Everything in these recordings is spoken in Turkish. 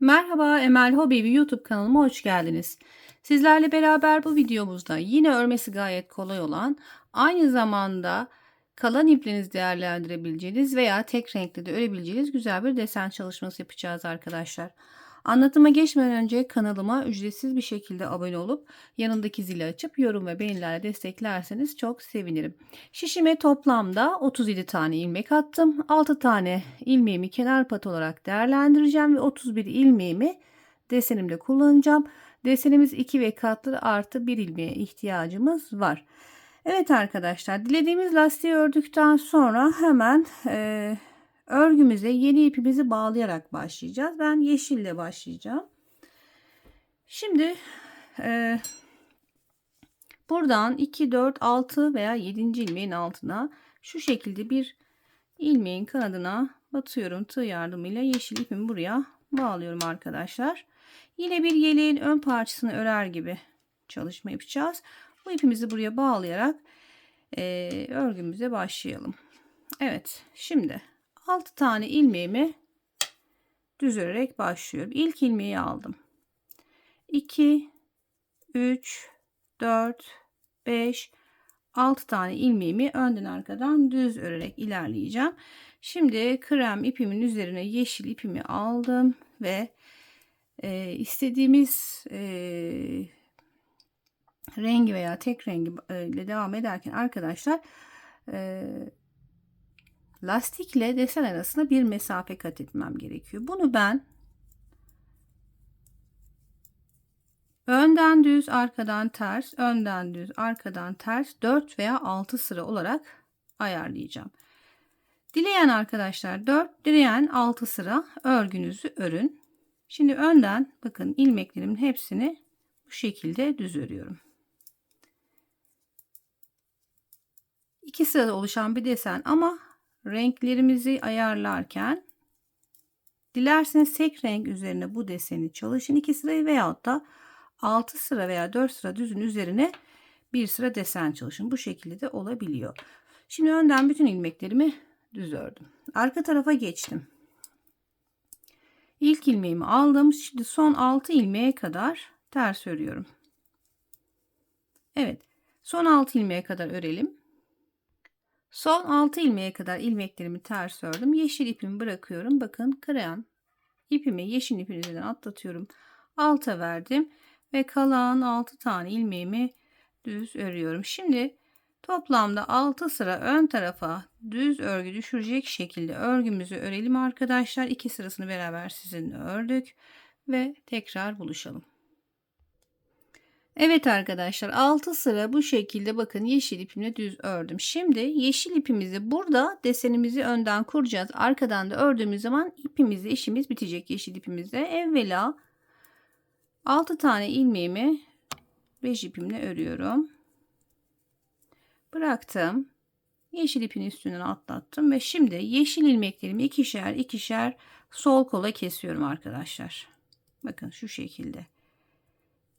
Merhaba Emel Hobi YouTube kanalıma hoş geldiniz. Sizlerle beraber bu videomuzda yine örmesi gayet kolay olan aynı zamanda kalan iplerinizi değerlendirebileceğiniz veya tek renkli de örebileceğiniz güzel bir desen çalışması yapacağız arkadaşlar. Anlatıma geçmeden önce kanalıma ücretsiz bir şekilde abone olup yanındaki zili açıp yorum ve beğenilerle desteklerseniz çok sevinirim. Şişime toplamda 37 tane ilmek attım. 6 tane ilmeğimi kenar pat olarak değerlendireceğim ve 31 ilmeğimi desenimde kullanacağım. Desenimiz 2 ve katlı artı 1 ilmeğe ihtiyacımız var. Evet arkadaşlar dilediğimiz lastiği ördükten sonra hemen e, örgümüze yeni ipimizi bağlayarak başlayacağız. Ben yeşille başlayacağım. Şimdi e, buradan 2, 4, 6 veya 7. ilmeğin altına şu şekilde bir ilmeğin kanadına batıyorum tığ yardımıyla yeşil ipimi buraya bağlıyorum arkadaşlar. Yine bir yeleğin ön parçasını örer gibi çalışma yapacağız. Bu ipimizi buraya bağlayarak e, örgümüze başlayalım. Evet şimdi 6 tane ilmeğimi düz örerek başlıyorum. İlk ilmeği aldım. 2 3 4 5 6 tane ilmeğimi önden arkadan düz örerek ilerleyeceğim. Şimdi krem ipimin üzerine yeşil ipimi aldım ve e, istediğimiz e, rengi veya tek rengi ile devam ederken arkadaşlar e, lastikle desen arasında bir mesafe kat etmem gerekiyor. Bunu ben önden düz, arkadan ters, önden düz, arkadan ters 4 veya 6 sıra olarak ayarlayacağım. Dileyen arkadaşlar 4, dileyen 6 sıra örgünüzü örün. Şimdi önden bakın ilmeklerimin hepsini bu şekilde düz örüyorum. İki sırada oluşan bir desen ama renklerimizi ayarlarken dilerseniz tek renk üzerine bu deseni çalışın iki sırayı veyahut da 6 sıra veya 4 sıra düzün üzerine bir sıra desen çalışın. Bu şekilde de olabiliyor. Şimdi önden bütün ilmeklerimi düz ördüm. Arka tarafa geçtim. İlk ilmeğimi aldım. Şimdi son 6 ilmeğe kadar ters örüyorum. Evet. Son 6 ilmeğe kadar örelim. Son 6 ilmeğe kadar ilmeklerimi ters ördüm. Yeşil ipimi bırakıyorum. Bakın krem ipimi yeşil ipin üzerinden atlatıyorum. Alta verdim ve kalan 6 tane ilmeğimi düz örüyorum. Şimdi toplamda 6 sıra ön tarafa düz örgü düşürecek şekilde örgümüzü örelim arkadaşlar. 2 sırasını beraber sizinle ördük ve tekrar buluşalım. Evet arkadaşlar 6 sıra bu şekilde bakın yeşil ipimle düz ördüm. Şimdi yeşil ipimizi burada desenimizi önden kuracağız. Arkadan da ördüğümüz zaman ipimizle işimiz bitecek yeşil ipimizle. Evvela 6 tane ilmeğimi 5 ipimle örüyorum. Bıraktım. Yeşil ipin üstünden atlattım ve şimdi yeşil ilmeklerimi ikişer ikişer sol kola kesiyorum arkadaşlar. Bakın şu şekilde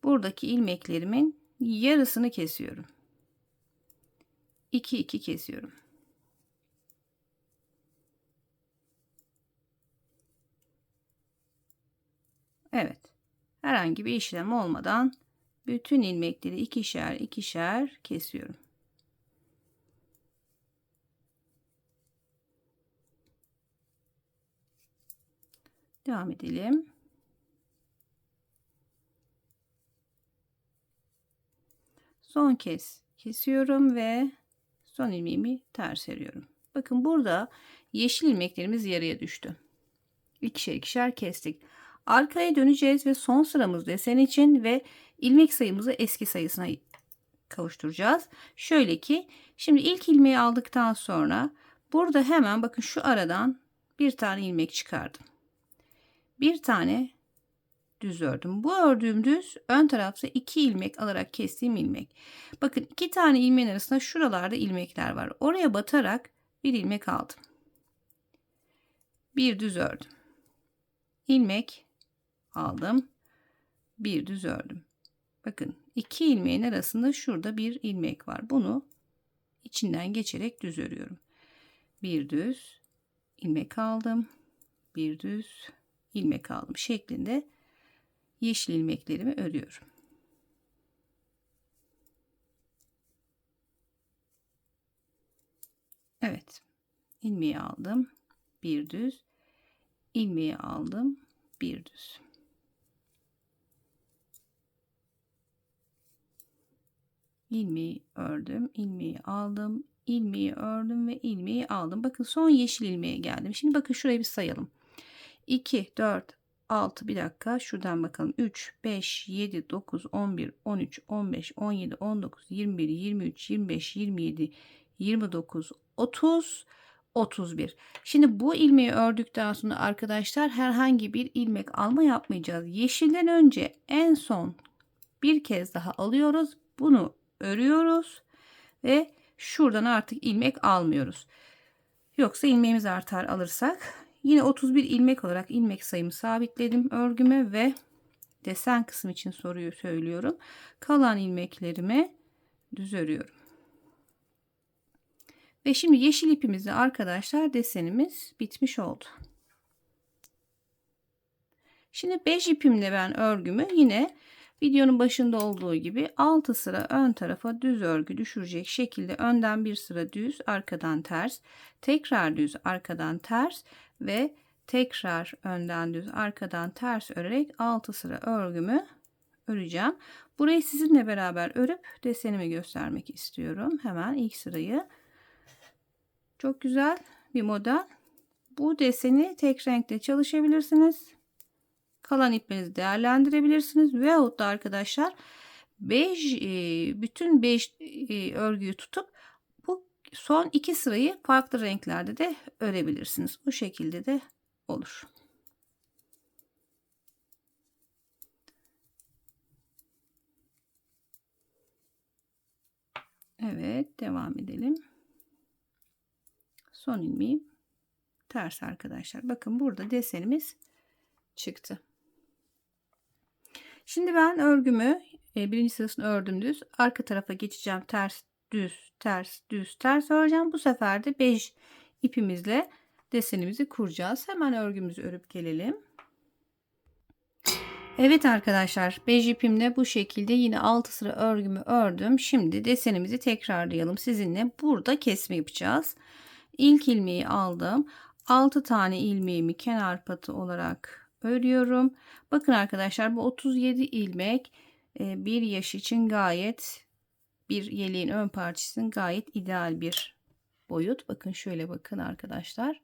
buradaki ilmeklerimin yarısını kesiyorum. 2 2 kesiyorum. Evet. Herhangi bir işlem olmadan bütün ilmekleri ikişer ikişer kesiyorum. Devam edelim. Son kez kesiyorum ve son ilmeğimi ters örüyorum. Bakın burada yeşil ilmeklerimiz yarıya düştü. İkişer ikişer kestik. Arkaya döneceğiz ve son sıramız desen için ve ilmek sayımızı eski sayısına kavuşturacağız. Şöyle ki şimdi ilk ilmeği aldıktan sonra burada hemen bakın şu aradan bir tane ilmek çıkardım. Bir tane düz ördüm. Bu ördüğüm düz ön tarafta iki ilmek alarak kestiğim ilmek. Bakın iki tane ilmeğin arasında şuralarda ilmekler var. Oraya batarak bir ilmek aldım. Bir düz ördüm. İlmek aldım. Bir düz ördüm. Bakın iki ilmeğin arasında şurada bir ilmek var. Bunu içinden geçerek düz örüyorum. Bir düz ilmek aldım. Bir düz ilmek aldım şeklinde yeşil ilmeklerimi örüyorum. Evet. ilmeği aldım. Bir düz. ilmeği aldım. Bir düz. ilmeği ördüm. ilmeği aldım. ilmeği ördüm ve ilmeği aldım. Bakın son yeşil ilmeğe geldim. Şimdi bakın şurayı bir sayalım. 2, 4, 6 bir dakika. Şuradan bakalım. 3 5 7 9 11 13 15 17 19 21 23 25 27 29 30 31 şimdi bu ilmeği ördükten sonra arkadaşlar herhangi bir ilmek alma yapmayacağız. Yeşilden önce en son bir kez daha alıyoruz. Bunu örüyoruz ve şuradan artık ilmek almıyoruz. Yoksa ilmeğimiz artar alırsak Yine 31 ilmek olarak ilmek sayımı sabitledim örgüme ve desen kısmı için soruyu söylüyorum. Kalan ilmeklerimi düz örüyorum. Ve şimdi yeşil ipimizle arkadaşlar desenimiz bitmiş oldu. Şimdi bej ipimle ben örgümü yine videonun başında olduğu gibi 6 sıra ön tarafa düz örgü düşürecek şekilde önden bir sıra düz arkadan ters tekrar düz arkadan ters ve tekrar önden düz arkadan ters örerek 6 sıra örgümü öreceğim. Burayı sizinle beraber örüp desenimi göstermek istiyorum. Hemen ilk sırayı. Çok güzel bir model. Bu deseni tek renkte çalışabilirsiniz. Kalan iplerinizi değerlendirebilirsiniz. Veyahut da arkadaşlar bej, e, bütün bej e, örgüyü tutup son iki sırayı farklı renklerde de örebilirsiniz. Bu şekilde de olur. Evet devam edelim. Son ilmeğim ters arkadaşlar. Bakın burada desenimiz çıktı. Şimdi ben örgümü e, birinci sırasını ördüm düz. Arka tarafa geçeceğim ters düz, ters, düz, ters öreceğim. Bu sefer de bej ipimizle desenimizi kuracağız. Hemen örgümüzü örüp gelelim. Evet arkadaşlar bej ipimle bu şekilde yine 6 sıra örgümü ördüm. Şimdi desenimizi tekrarlayalım sizinle. Burada kesme yapacağız. İlk ilmeği aldım. 6 tane ilmeğimi kenar patı olarak örüyorum. Bakın arkadaşlar bu 37 ilmek e, bir yaş için gayet bir yeleğin ön parçasının gayet ideal bir boyut. Bakın şöyle bakın arkadaşlar.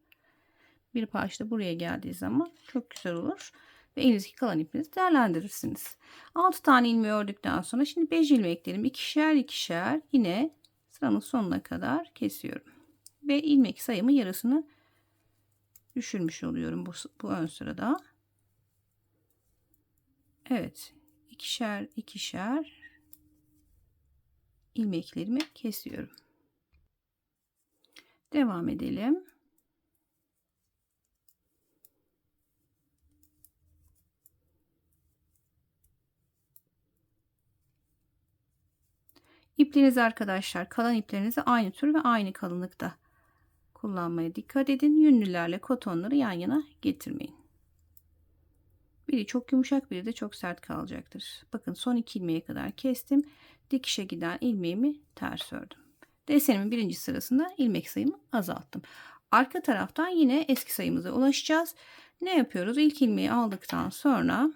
Bir parça buraya geldiği zaman çok güzel olur. Ve elinizdeki kalan ipinizi değerlendirirsiniz. 6 tane ilmeği ördükten sonra şimdi 5 ilmeklerimi ikişer ikişer yine sıranın sonuna kadar kesiyorum. Ve ilmek sayımı yarısını düşürmüş oluyorum bu, bu ön sırada. Evet. ikişer ikişer ilmeklerimi kesiyorum. Devam edelim. İplerinizi arkadaşlar kalan iplerinizi aynı tür ve aynı kalınlıkta kullanmaya dikkat edin. Yünlülerle kotonları yan yana getirmeyin. Biri çok yumuşak biri de çok sert kalacaktır. Bakın son iki ilmeğe kadar kestim dikişe giden ilmeğimi ters ördüm. Desenimin birinci sırasında ilmek sayımı azalttım. Arka taraftan yine eski sayımıza ulaşacağız. Ne yapıyoruz? İlk ilmeği aldıktan sonra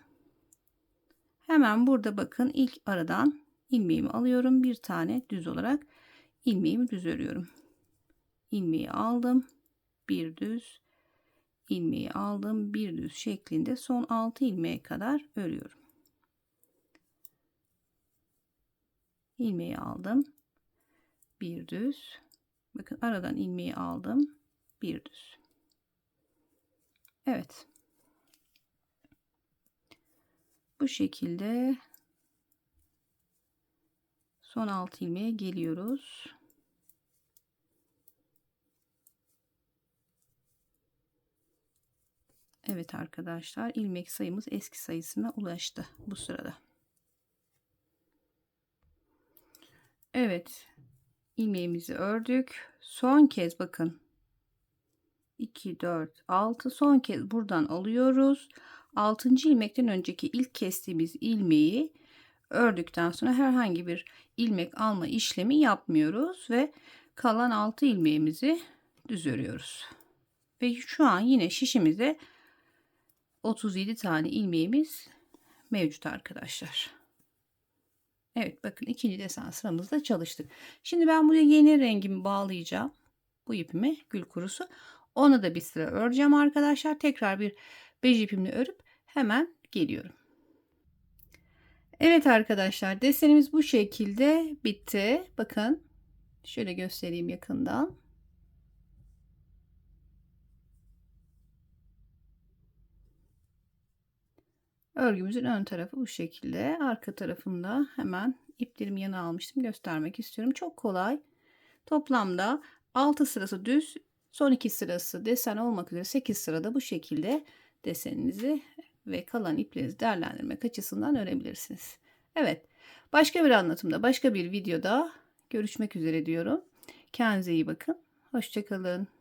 hemen burada bakın ilk aradan ilmeğimi alıyorum. Bir tane düz olarak ilmeğimi düz örüyorum. İlmeği aldım. Bir düz ilmeği aldım. Bir düz şeklinde son 6 ilmeğe kadar örüyorum. ilmeği aldım. Bir düz. Bakın aradan ilmeği aldım. Bir düz. Evet. Bu şekilde son alt ilmeğe geliyoruz. Evet arkadaşlar ilmek sayımız eski sayısına ulaştı bu sırada. Evet. ilmeğimizi ördük. Son kez bakın. 2, 4, 6. Son kez buradan alıyoruz. 6. ilmekten önceki ilk kestiğimiz ilmeği ördükten sonra herhangi bir ilmek alma işlemi yapmıyoruz ve kalan 6 ilmeğimizi düz örüyoruz. Ve şu an yine şişimizde 37 tane ilmeğimiz mevcut arkadaşlar. Evet bakın ikinci desen sıramızda çalıştık. Şimdi ben buraya yeni rengimi bağlayacağım. Bu ipimi gül kurusu. Onu da bir sıra öreceğim arkadaşlar. Tekrar bir bej ipimle örüp hemen geliyorum. Evet arkadaşlar desenimiz bu şekilde bitti. Bakın şöyle göstereyim yakından. Örgümüzün ön tarafı bu şekilde. Arka tarafında hemen iplerimi yana almıştım. Göstermek istiyorum. Çok kolay. Toplamda 6 sırası düz, son 2 sırası desen olmak üzere 8 sırada bu şekilde deseninizi ve kalan iplerinizi değerlendirmek açısından örebilirsiniz. Evet. Başka bir anlatımda, başka bir videoda görüşmek üzere diyorum. Kendinize iyi bakın. Hoşçakalın.